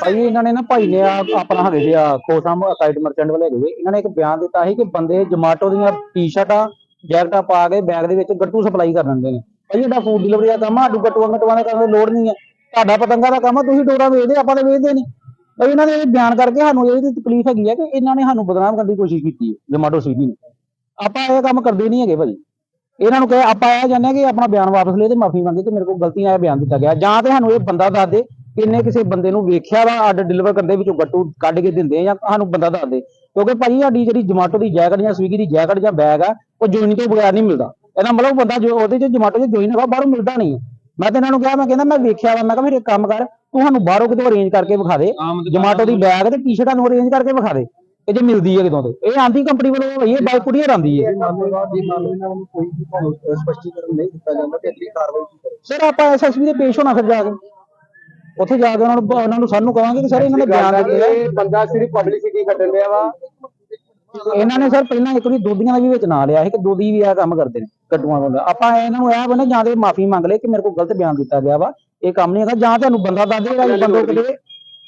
ਭਾਈ ਇਹਨਾਂ ਨੇ ਨਾ ਭਾਈ ਨੇ ਆ ਆਪਣਾ ਹੈਗੇ ਜੀ ਆ ਕੋਸਮ ਸਾਈਡ ਮਰਚੈਂਟ ਵਾਲੇ ਹੈਗੇ ਜੀ, ਇਹਨਾਂ ਨੇ ਇੱਕ ਬਿਆਨ ਦਿੱਤਾ ਸੀ ਕਿ ਬੰਦੇ ਜਮਾਟੋ ਦੀਆਂ ਟੀ-ਸ਼ਰਟਾਂ ਜੈਕਟਾਂ ਪਾ ਕੇ ਬੈਗ ਦੇ ਵਿੱਚ ਗੱਟੂ ਸਪਲਾਈ ਕਰ ਦਿੰਦੇ ਨੇ। ਭਾਈ ਇਹਦਾ ਫੂਡ ਡਿਲੀਵਰੀ ਦਾ ਕੰਮ ਆ ਸਾਡੂ ਗੱਟੂਆਂ ਗਟੂਆਂ ਦੇ ਕਰਨ ਦੀ ਲੋੜ ਨਹੀਂ ਹੈ ਤੁਹਾਡਾ ਪਤੰਗਾ ਦਾ ਕੰਮ ਆ ਤੁਸੀਂ ਡੋਰਾ ਵੇਚਦੇ ਆਪਾਂ ਤਾਂ ਵੇਚਦੇ ਨਹੀਂ। ਭਾਈ ਇਹਨਾਂ ਨੇ ਇਹ ਬਿਆਨ ਕਰਕੇ ਸਾਨੂੰ ਇਹਦੀ ਤਕਲੀਫ ਹੈਗੀ ਹੈ ਕਿ ਇਹਨਾਂ ਨੇ ਸਾਨੂੰ ਬਦਨਾਮ ਕਰਨ ਦੀ ਕੋਸ਼ਿਸ਼ ਕੀਤੀ ਹੈ ਜਮਾਟੋ ਸਵੀਗੀ ਨੇ। ਆਪਾਂ ਇਹ ਕੰਮ ਕਰਦੇ ਨਹੀਂ ਹੈਗੇ ਭਾਈ। ਇਹਨਾਂ ਨੂੰ ਕਹੇ ਆਪਾਂ ਇਹ ਜਾਂਦੇ ਹਾਂ ਕਿ ਆਪਣਾ ਬਿਆਨ ਵਾਪਸ ਲੈ ਤੇ ਮਾਫੀ ਮੰਗੇ ਕਿ ਮੇਰੇ ਕੋਲ ਗਲਤੀ ਨਾਲ ਇਹ ਬਿਆਨ ਦਿੱਤਾ ਗਿਆ। ਜਾਂ ਤੇ ਸਾਨੂੰ ਇਹ ਬੰਦਾ ਦੱਸ ਦੇ ਕਿ ਇਹਨੇ ਕਿਸੇ ਬੰਦੇ ਨੂੰ ਵੇਖਿਆ ਵਾ ਆਰਡਰ ਡਿਲੀਵਰ ਕਰਦੇ ਵਿੱਚੋਂ ਗੱਟੂ ਕੱਢ ਕੇ ਦਿੰਦੇ ਆ ਜਾਂ ਸਾਨੂੰ ਬੰਦਾ ਦੱਸ ਦੇ। ਕਿਉਂਕਿ ਭਾਜੀ ਸਾਡੀ ਜਿਹੜੀ ਜਮਾਟੋ ਦੀ ਜੈਕਟ ਜਾਂ ਸਵੀਗੀ ਦੀ ਜੈਕਟ ਜਾਂ ਬੈਗ ਆ ਉਹ ਜੁਆਇਨ ਤੋਂ ਬਗੈਰ ਨਹੀਂ ਮਿਲਦਾ। ਇਹਦਾ ਮਤਲਬ ਬੰਦਾ ਜੋ ਉਹਦੇ ਚ ਜਮਾਟੋ ਚ ਜੁਆਇਨ ਹੈਗਾ ਬਾਹਰੋਂ ਮਿਲਦਾ ਨਹੀਂ। ਮੈਂ ਤੇ ਇਹਨਾਂ ਨੂੰ ਕਿਹਾ ਮੈਂ ਕਹਿੰਦਾ ਮੈਂ ਵੇਖਿਆ ਵਾ ਮੈਂ ਕਿਹਾ ਫਿਰ ਇੱਕ ਕੰਮ ਕਰ ਤੂੰ ਸਾਨੂੰ ਬਾਹਰੋਂ ਕਿਤੋਂ ਅਰੇਂਜ ਕਰਕੇ ਵਿਖਾ ਦੇ। ਜਮਾਟੋ ਦੀ ਬੈਗ ਤੇ ਟੀ-ਸ਼ਰਟਾਂ ਨੂੰ ਅਰੇਂਜ ਕਰਕੇ ਵਿਖਾ ਦੇ ਇਹ ਜੇ ਮਿਲਦੀ ਹੈ ਕਿਤੋਂ ਤੇ। ਇਹ ਆਂਦੀ ਕੰਪਨੀ ਵੱਲੋਂ ਹੋਈ ਹੈ ਬਾਈ ਕੁੜੀਆਂ ਆਂਦੀ ਹੈ। ਸਪਸ਼ਟੀਕਰਨ ਨਹੀਂ ਦਿੱਤਾ ਜਾਂਦਾ ਤੇ ਅਗਲੀ ਕਾਰਵਾਈ ਕੀ ਕਰੇ ਸਰ ਆਪਾਂ ਐਸਐਸਪੀ ਦੇ ਪੇਸ਼ ਹੋਣਾ ਫਿਰ ਜਾ ਕੇ। ਉੱਥੇ ਜਾ ਕੇ ਉਹਨਾਂ ਨੂੰ ਉਹਨਾਂ ਨੂੰ ਸਾਨੂੰ ਕਹਾਂਗੇ ਕਿ ਸਰ ਇਹਨਾਂ ਨੇ ਬਿਆਨ ਦਿੱਤੇ। ਆ ਇਹ ਬੰਦਾ ਸਿਰਫ ਪਬਲਿਸਿਟੀ ਕੱਢਣ ਰਿਹਾ ਵਾ। ਇਹਨਾਂ ਨੇ ਸਰ ਪਹਿਲਾਂ ਇੱਕ ਵਾਰੀ ਦੋਧੀਆਂ ਦਾ ਵੀ ਵਿੱਚ ਨਾਂ ਲਿਆ ਸੀ ਕਿ ਦੋਧੀ ਵੀ ਇਹ ਕੰਮ ਕਰਦੇ ਨੇ ਕੱਟੂਆਂ ਕੋਲ ਆਪਾਂ ਇਹਨਾਂ ਨੂੰ ਇਹ ਬਣੇ ਜਾਂ ਤੇ ਮਾਫੀ ਮੰਗ ਲੈ ਕਿ ਮੇਰੇ ਕੋਲ ਗਲਤ ਬਿਆਨ ਦਿੱਤਾ ਗਿਆ ਵਾ। ਇਹ ਕੰਮ ਨਹੀਂ ਹੈਗਾ ਜਾਂ ਤੁਹਾਨੂੰ ਬੰਦਾ ਦੱਸ ਦੇ ਜਿਹੜਾ ਬੰਦੋ ਕਿਤੇ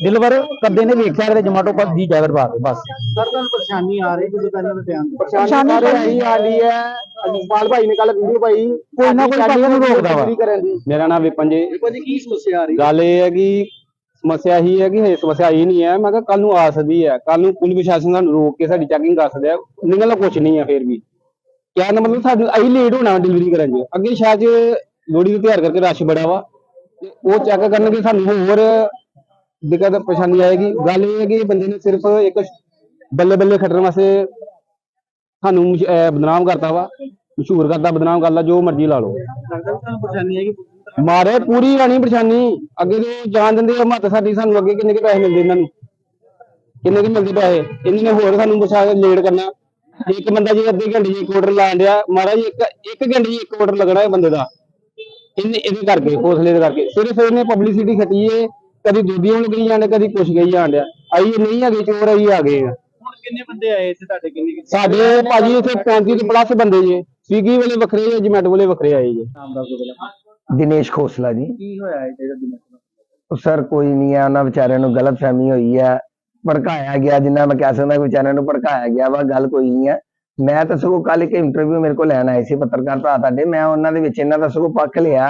ਡਿਲੀਵਰ ਕਰਦੇ ਨੇ ਵੇਖਿਆ ਕਿਤੇ ਜਮਾਟੋ ਪਰ ਦੀ ਪਾ ਕੇ ਬਸ। ਸਰ ਤੁਹਾਨੂੰ ਪਰੇਸ਼ਾਨੀ ਆ ਰਹੀ ਜਦੋਂ ਪਹਿਲਾਂ ਮੈਂ ਬਿਆਨ ਪਰੇਸ਼ਾਨੀ ਤਾਂ ਰਹੀ ਆ ਰਹੀ ਹੈ। ਅਜੀਪਾਲ ਭਾਈ ਨੇ ਕੱਲ ਵੀਡੀਓ ਪਾਈ। ਕੋਈ ਨਾ ਕੋਈ ਭਾਈ ਨੂੰ ਰੋਕਦਾ ਵਾ। ਦੀ ਮੇਰਾ ਨਾਮ ਵਿਪਨ ਜੀ। ਦੇਖੋ ਜੀ ਕੀ ਸਮੱਸਿਆ ਆ ਰਹੀ ਗੱਲ ਇਹ ਹੈ ਕਿ ਸਮੱਸਿਆ ਹੀ ਹੈ ਕਿ ਇਹ ਸਮੱਸਿਆ ਹੀ ਨਹੀਂ ਹੈ। ਮੈਂ ਕਿਹਾ ਕੱਲ ਨੂੰ ਆ ਸਕਦੀ ਹੈ। ਕੱਲ ਨੂੰ ਪੁਲਿਸ ਪ੍ਰਸ਼ਾਸਨ ਸਾਨੂੰ ਰੋਕ ਕੇ ਸਾਡੀ ਚੈਕਿੰਗ ਕਰ ਸਕਦਾ ਹੈ ਨਿਕਲਣਾ ਕੁਝ ਨਹੀਂ ਹੈ ਫੇਰ ਵੀ। ਕਹਿਣ ਦਾ ਮਤਲਬ ਸਾਡੀ ਅਸੀਂ ਲੇਟ ਹੋਣਾ ਡਿਲੀਵਰੀ ਕਰਨ 'ਚ। ਅੱਗੇ ਸ਼ਾਇਦ 'ਚ ਲੋਹੜੀ ਦਾ ਤਿਉਹਾਰ ਕਰਕੇ ਰਸ਼ ਬੜਾ ਵਾ। ਉਹ ਚੈੱਕ ਕਰਨਗੇ ਸਾਨੂੰ ਹੋਰ ਦਿੱਕਤ ਪਰੇਸ਼ਾਨੀ ਆਏਗੀ। ਗੱਲ ਇਹ ਹੈ ਕਿ ਬੰਦੇ ਨੇ ਸਿਰਫ ਇੱਕ ਬੱਲੇ ਬੱਲੇ ਖੱਟਣ ਵਾਸਤੇ ਸਾਨੂੰ ਮਸ਼- ਅਹ ਬਦਨਾਮ ਕਰਤਾ ਵਾ, ਮਸ਼ਹੂਰ ਕਰਦਾ ਬਦਨਾਮ ਕਰ ਲਾ, ਜੋ ਮਰਜ਼ੀ ਲਾ ਲਓ। ਲੱਗਦਾ ਵੀ ਤੁਹਾਨੂੰ ਪਰੇਸ਼ਾਨੀ ਹੈ ਕਿ ਮਾਰੇ ਪੂਰੀ ਰਾਣੀ ਪਰੇਸ਼ਾਨੀ। ਅੱਗੇ ਤੋਂ ਜਾਣ ਦਿੰਦੇ ਆ ਮੱਤ ਸਾਡੀ, ਸਾਨੂੰ ਅੱਗੇ ਕਿੰਨੇ ਕੁ ਪੈਸੇ ਮਿਲਦੇ ਇਹਨਾਂ ਨੂੰ? ਕਿੰਨੇ ਕੁ ਮਿਲਦੇ ਪੈਸੇ? ਇਹਨਾਂ ਨੇ ਹੋਰ ਸਾਨੂੰ ਬਸਾ ਲੇਟ ਕਰਨਾ। ਇੱਕ ਬੰਦਾ ਜੀ ਅੱਧੇ ਘੰਟੇ 'ਚ ਇੱਕ ਆਰਡਰ ਲਾਣ ਡਿਆ, ਮਹਾਰਾਜ ਇੱਕ ਇੱਕ ਘੰਟੇ 'ਚ ਇੱਕ ਆਰਡਰ ਲੱਗਣਾ ਇਹ ਬੰਦੇ ਦਾ। ਇਹਨੇ ਇਹਦੇ ਕਰਕੇ, ਹੌਸਲੇ ਦੇ ਕਰਕੇ। ਸਿਰਫ ਇਹਨੇ ਪਬਲਿਸਿਟੀ ਖੱਟੀ ਏ। ਕਦੀ ਦੂਜੀਆਂ ਨੂੰ ਗਈ ਜਾਂਦੇ ਕਦੀ ਕੁਛ ਗਈ ਜਾਣ ਡਿਆ ਆਈ ਨਹੀਂ ਹੈਗੇ ਚੋਰ ਆਈ ਆ ਗਏ ਆ। ਹੁਣ ਕਿੰਨੇ ਬੰਦੇ ਆਏ ਇੱਥੇ ਤੁਹਾਡੇ? ਕਿੰਨੇ ਕਿੰਨੇ? ਸਾਡੇ ਭਾਜੀ ਇੱਥੇ 35 ਤੋਂ ਪਲੱਸ ਬੰਦੇ ਜੇ। ਸਵੀਗੀ ਵਾਲੇ ਵੱਖਰੇ ਜੇ ਜਮੈਟੋ ਵਾਲੇ ਵੱਖਰੇ ਆਏ ਜੇ। ਨਾਮ ਦੱਸ ਦਿਓ ਪਹਿਲਾਂ ਦਿਨੇਸ਼ ਖੋਸਲਾ ਜੀ। ਕੀ ਹੋਇਆ ਹੈ ਜਿਹੜਾ ਦਿਨ ਉਹ ਸਰ ਕੋਈ ਨਹੀਂ ਹੈ ਉਹਨਾਂ ਵਿਚਾਰਿਆਂ ਨੂੰ ਗਲਤ ਫਹਿਮੀ ਹੋਈ ਹੈ ਭੜਕਾਇਆ ਗਿਆ ਜਿੰਨਾ ਮੈਂ ਕਹਿ ਸਕਦਾ ਕਿ ਵਿਚਾਰਿਆਂ ਨੂੰ ਭੜਕਾਇਆ ਗਿਆ ਵਾ ਗੱਲ ਕੋਈ ਨਹੀਂ ਹੈ ਮੈਂ ਤਾਂ ਸਗੋਂ ਕੱਲ ਇੱਕ ਇੰਟਰਵਿਊ ਮੇਰੇ ਕੋਲ ਲੈਣ ਆਏ ਸੀ ਪੱਤਰਕਾਰ ਭਰਾ ਤੁਹਾਡੇ। ਮੈਂ ਉਹਨਾਂ ਦੇ ਵਿੱਚ ਇਹਨਾਂ ਦਾ ਸਗੋਂ ਪੱਖ ਲਿਆ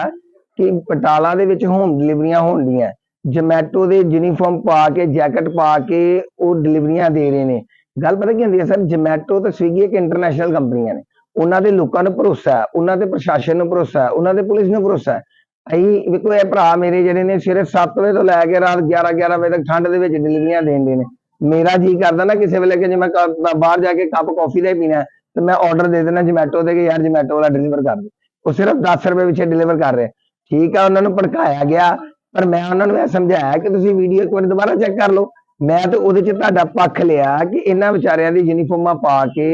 ਕਿ ਪਟਾਲਾ ਦੇ ਵਿੱਚ ਹੋਮ ਡਿਲੀਵਰੀਆਂ ਹੋਣਦੀਆਂ ਜਮੈਟੋ ਦੇ ਯੂਨੀਫਾਰਮ ਪਾ ਕੇ ਜੈਕਟ ਪਾ ਕੇ ਉਹ ਡਿਲੀਵਰੀਆਂ ਦੇ ਰਹੇ ਨੇ। ਗੱਲ ਪਤਾ ਕੀ ਹੁੰਦੀ ਹੈ ਸਰ? ਜਮੈਟੋ ਤੇ ਸਵੀਗੀ ਇੱਕ ਇੰਟਰਨੈਸ਼ਨਲ ਕੰਪਨੀਆਂ ਨੇ। ਉਹਨਾਂ ਦੇ ਲੋਕਾਂ ਨੂੰ ਭਰੋਸਾ ਹੈ ਉਹਨਾਂ ਦੇ ਪ੍ਰਸ਼ਾਸਨ ਨੂੰ ਭਰੋਸਾ ਹੈ ਉਹਨਾਂ ਦੇ ਪੁਲਿਸ ਨੂੰ ਭਰੋਸਾ ਹੈ। ਅਸੀਂ ਵੇਖੋ ਇਹ ਭਰਾ ਮੇਰੇ ਜਿਹੜੇ ਨੇ ਸਵੇਰੇ 7 ਵਜੇ ਤੋਂ ਲੈ ਕੇ ਰਾਤ 11 11 ਵਜੇ ਤੱਕ ਠੰਡ ਦੇ ਵਿੱਚ ਡਿਲੀਵਰੀਆਂ ਦੇਂਦੇ ਨੇ। ਮੇਰਾ ਜੀ ਕਰਦਾ ਨਾ ਕਿਸੇ ਵੇਲੇ ਕਿ ਜੇ ਮੈਂ ਕ- ਬਾਹਰ ਜਾ ਕੇ ਕੱਪ ਕਾਫੀ ਦਾ ਹੀ ਪੀਣਾ ਹੈ, ਤੇ ਮੈਂ ਆਰਡਰ ਦੇ ਦੇਣਾ ਜਮੈਟੋ ਦੇ ਕਿ ਯਾਰ ਜਮੈਟੋ ਵਾਲਾ ਡਿਲੀਵਰ ਕਰ ਦੇ। ਉਹ ਸਿਰਫ 10 ਰੁਪਏ ਵਿੱਚ ਡਿਲੀਵਰ ਕਰ ਰਿਹਾ। ਠੀਕ ਆ ਉਹਨਾਂ ਨੂੰ ਭੜਕਾਇਆ ਗਿਆ। ਪਰ ਮੈਂ ਉਹਨਾਂ ਨੂੰ ਇਹ ਸਮਝਾਇਆ ਕਿ ਤੁਸੀਂ ਵੀਡੀਓ ਇੱਕ ਵਾਰ ਦੁਬਾਰਾ ਚੈੱਕ ਕਰ ਲਓ। ਮੈਂ ਤੇ ਉਹਦੇ 'ਚ ਤੁਹਾਡਾ ਪੱਖ ਲਿਆ ਕਿ ਇਹਨਾਂ ਵਿਚਾਰਿਆਂ ਦੀ ਯੂਨੀਫਾਰਮਾਂ ਪਾ ਕੇ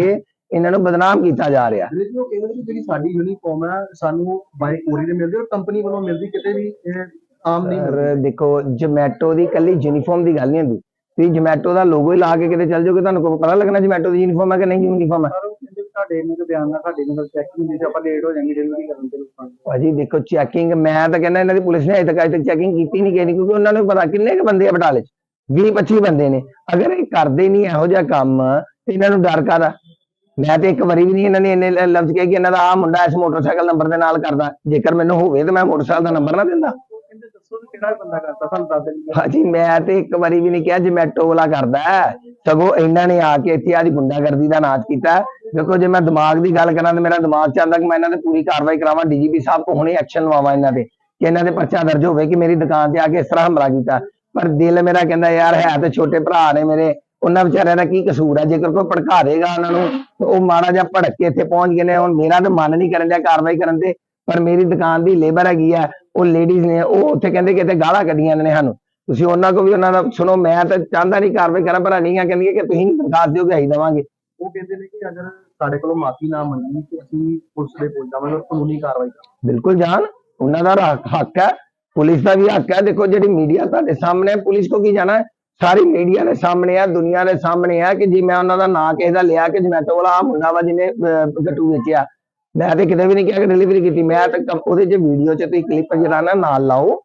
ਇਹਨਾਂ ਨੂੰ ਬਦਨਾਮ ਕੀਤਾ ਜਾ ਰਿਹਾ। ਜਿਹੜੇ ਉਹ ਕਹਿੰਦੇ ਕਿ ਜਿਹੜੀ ਸਾਡੀ ਯੂਨੀਫਾਰਮ ਹੈ ਸਾਨੂੰ ਬਾਈ ਕੋਰੀ ਦੇ ਮਿਲਦੀ ਔਰ ਕੰਪਨੀ ਵੱਲੋਂ ਮਿਲਦੀ ਕਿਤੇ ਵੀ ਇਹ ਆਮ ਨਹੀਂ ਮਿਲਦੀ। ਸਰ ਦੇਖੋ ਜਮੈਟੋ ਦੀ ਕੱਲੀ ਯੂਨੀਫਾਰਮ ਦੀ ਗੱਲ ਨਹੀਂ ਹੁੰਦੀ। ਤੁਸੀਂ ਜਮੈਟੋ ਦਾ ਲੋਗੋ ਹੀ ਲਾ ਕੇ ਕਿਤੇ ਚੱਲ ਜਾਓਗੇ ਤੁਹਾਨੂੰ ਕੋਈ ਪਤਾ ਲੱਗਣਾ ਜਮੈਟੋ ਦੀ ਯੂਨੀਫਾਰਮ ਹੈ ਕਿ ਨਹੀਂ ਯੂਨੀਫਾਰਮ ਹੈ ਬਿਆਨ ਨਾਲ ਚੈਕਿੰਗ ਆਪਾਂ ਲੇਟ ਹੋ ਡਿਲੀਵਰੀ ਕਰਨ ਤੇ ਲੋਕਾਂ ਨੂੰ। ਭਾਜੀ ਦੇਖੋ ਚੈਕਿੰਗ ਮੈਂ ਤਾਂ ਕਹਿੰਦਾ ਇਹਨਾਂ ਦੀ ਪੁਲਿਸ ਨੇ ਅਜੇ ਤੱਕ ਅਜੇ ਤੱਕ ਚੈਕਿੰਗ ਕੀਤੀ ਨਹੀਂ ਕਿਹਨੀ ਕਿਉਂਕਿ ਉਹਨਾਂ ਨੂੰ ਪਤਾ ਕਿੰਨੇ ਕੁ ਬੰਦੇ ਆ ਬਟਾਲੇ 'ਚ। 20 25 ਬੰਦੇ ਨੇ। ਅਗਰ ਇਹ ਕਰਦੇ ਨਹੀਂ ਇਹੋ ਜਿਹਾ ਕੰਮ ਤੇ ਇਹਨਾਂ ਨੂੰ ਡਰ ਕਾਹਦਾ? ਮੈਂ ਤੇ ਇੱਕ ਵਾਰੀ ਵੀ ਨਹੀਂ ਇਹਨਾਂ ਨੇ ਇੰਨੇ ਲਫ਼ਜ਼ ਕਿਹਾ ਕਿ ਇਹਨਾਂ ਦਾ ਆ ਮੁੰਡਾ ਇਸ ਮੋਟਰਸਾਈਕਲ ਨੰਬਰ ਦੇ ਨਾਲ ਕਰਦਾ। ਜੇਕਰ ਮੈਨੂੰ ਹੋਵੇ ਤਾਂ ਮੈਂ ਮੋਟਰਸਾਈਕਲ ਦਾ ਨੰਬਰ ਨਾ ਦਿੰਦਾ। ਹਾਂਜੀ ਮੈਂ ਤੇ ਇੱਕ ਵਾਰੀ ਵੀ ਨਹੀਂ ਕਿਹਾ ਜਮੈਟੋ ਵਾਲਾ ਕਰਦਾ। ਸਗੋਂ ਇਹਨਾਂ ਨੇ ਆ ਕੇ ਇੱਥੇ ਆਦੀ ਗੁੰਡਾਗਰਦੀ ਦਾ ਨਾਚ ਕੀਤਾ। ਦੇਖੋ, ਜੇ ਮੈਂ ਦਿਮਾਗ ਦੀ ਗੱਲ ਕਰਾਂ ਤੇ ਮੇਰਾ ਦਿਮਾਗ ਚਾਹੁੰਦਾ ਕਿ ਮੈਂ ਇਹਨਾਂ ਤੇ ਪੂਰੀ ਕਾਰਵਾਈ ਕਰਾਵਾਂ, ਡੀਜੀਪੀ ਸਾਹਿਬ ਤੋਂ ਹੁਣੇ ਐਕਸ਼ਨ ਲਵਾਵਾਂ ਇਹਨਾਂ ਤੇ, ਕਿ ਇਹਨਾਂ ਦੇ ਪਰਚਾ ਦਰਜ ਹੋਵੇ ਕਿ ਮੇਰੀ ਦੁਕਾਨ ਤੇ ਆ ਕੇ ਇਸ ਤਰ੍ਹਾਂ ਹਮਲਾ ਕੀਤਾ। ਪਰ ਦਿਲ ਮੇਰਾ ਕਹਿੰਦਾ, ਯਾਰ, ਹੈ ਤੇ ਛੋਟੇ ਭਰਾ ਨੇ ਮੇਰੇ, ਉਹਨਾਂ ਵਿਚਾਰਿਆਂ ਦਾ ਕੀ ਕਸੂਰ ਹੈ? ਜੇਕਰ ਕੋਈ ਭੜਕਾ ਦੇਗਾ ਉਹਨਾਂ ਨੂੰ, ਤੇ ਉਹ ਮਾੜਾ ਜਿਹਾ ਭੜਕ ਕੇ ਇੱਥੇ ਪਹੁੰਚ ਗਏ ਨੇ, ਹੁਣ ਮੇਰਾ ਤਾਂ ਮਨ ਨਹੀਂ ਕਰਨ ਦਿਆ ਕਾਰਵਾਈ ਕਰਨ ਤੇ, ਪਰ ਮੇਰੀ ਦੁਕਾਨ ਦੀ ਲੇਬਰ ਹੈਗੀ ਆ, ਉਹ ਲੇਡੀਜ਼ ਨੇ, ਉਹ ਉੱਥੇ ਕਹਿੰਦੇ ਕਿ ਇੱਥੇ ਗਾਲਾਂ ਕੱਢੀਆਂ ਨੇ ਸਾਨੂੰ। ਤੁਸੀਂ ਉਹਨਾਂ ਕੋ ਵੀ ਉਹਨਾਂ ਦਾ, ਸੁਣੋ, ਮੈਂ ਤਾਂ ਚਾਹੁੰਦਾ ਨਹੀਂ ਕਾਰਵਾਈ ਕਰਾਂ ਪਰ ਨਹੀਂ ਆ, ਕਹਿੰਦੀ ਕਿ ਤੁਸੀਂ ਦਰਖਾਸਤ ਦਿਓ ਕਿ ਅਸੀਂ ਦੇਵਾਂਗੇ। ਉਹ ਕਹਿੰਦੇ ਨੇ ਕਿ ਅਗਰ ਸਾਡੇ ਕੋਲੋਂ ਮਾਫੀ ਨਾ ਮੰਗੀ ਤੇ ਅਸੀਂ ਪੁਲਿਸ ਦੇ ਕੋਲ ਜਾਵਾਂਗੇ ਕਾਨੂੰਨੀ ਕਾਰਵਾਈ ਕਰਾਂਗੇ। ਬਿਲਕੁਲ ਜਾਣ ਉਹਨਾਂ ਦਾ ਹੱਕ ਹੈ, ਪੁਲਿਸ ਦਾ ਵੀ ਹੱਕ ਹੈ। ਦੇਖੋ ਜਿਹੜੀ ਮੀਡੀਆ ਤੁਹਾਡੇ ਸਾਹਮਣੇ ਪੁਲਿਸ ਕੋ ਕੀ ਜਾਣਾ ਹੈ? ਸਾਰੀ ਮੀਡੀਆ ਦੇ ਸਾਹਮਣੇ ਹੈ, ਦੁਨੀਆ ਦੇ ਸਾਹਮਣੇ ਹੈ ਕਿ ਜੀ ਮੈਂ ਉਹਨਾਂ ਦਾ ਨਾਂ ਕਿਸੇ ਦਾ ਲਿਆ ਕਿ ਜਮੈਟੋ ਵਾਲਾ ਆਹ ਮੁੰਡਾ ਵਾ ਜਿਹਨੇ ਗੱਟੂ ਵੇਚਿਆ। ਮੈਂ ਤੇ ਕਿਤੇ ਵੀ ਨਹੀਂ ਕਿਹਾ ਕਿ ਡਿਲੀਵਰੀ ਕੀਤੀ। ਮੈਂ ਤਾਂ ਉਹਦੇ ਚ ਵੀਡੀਓ ਚ ਤੁਸੀਂ ਕਲਿੱਪ ਜਿਹੜਾ ਨਾ ਨਾਲ ਲਾਓ।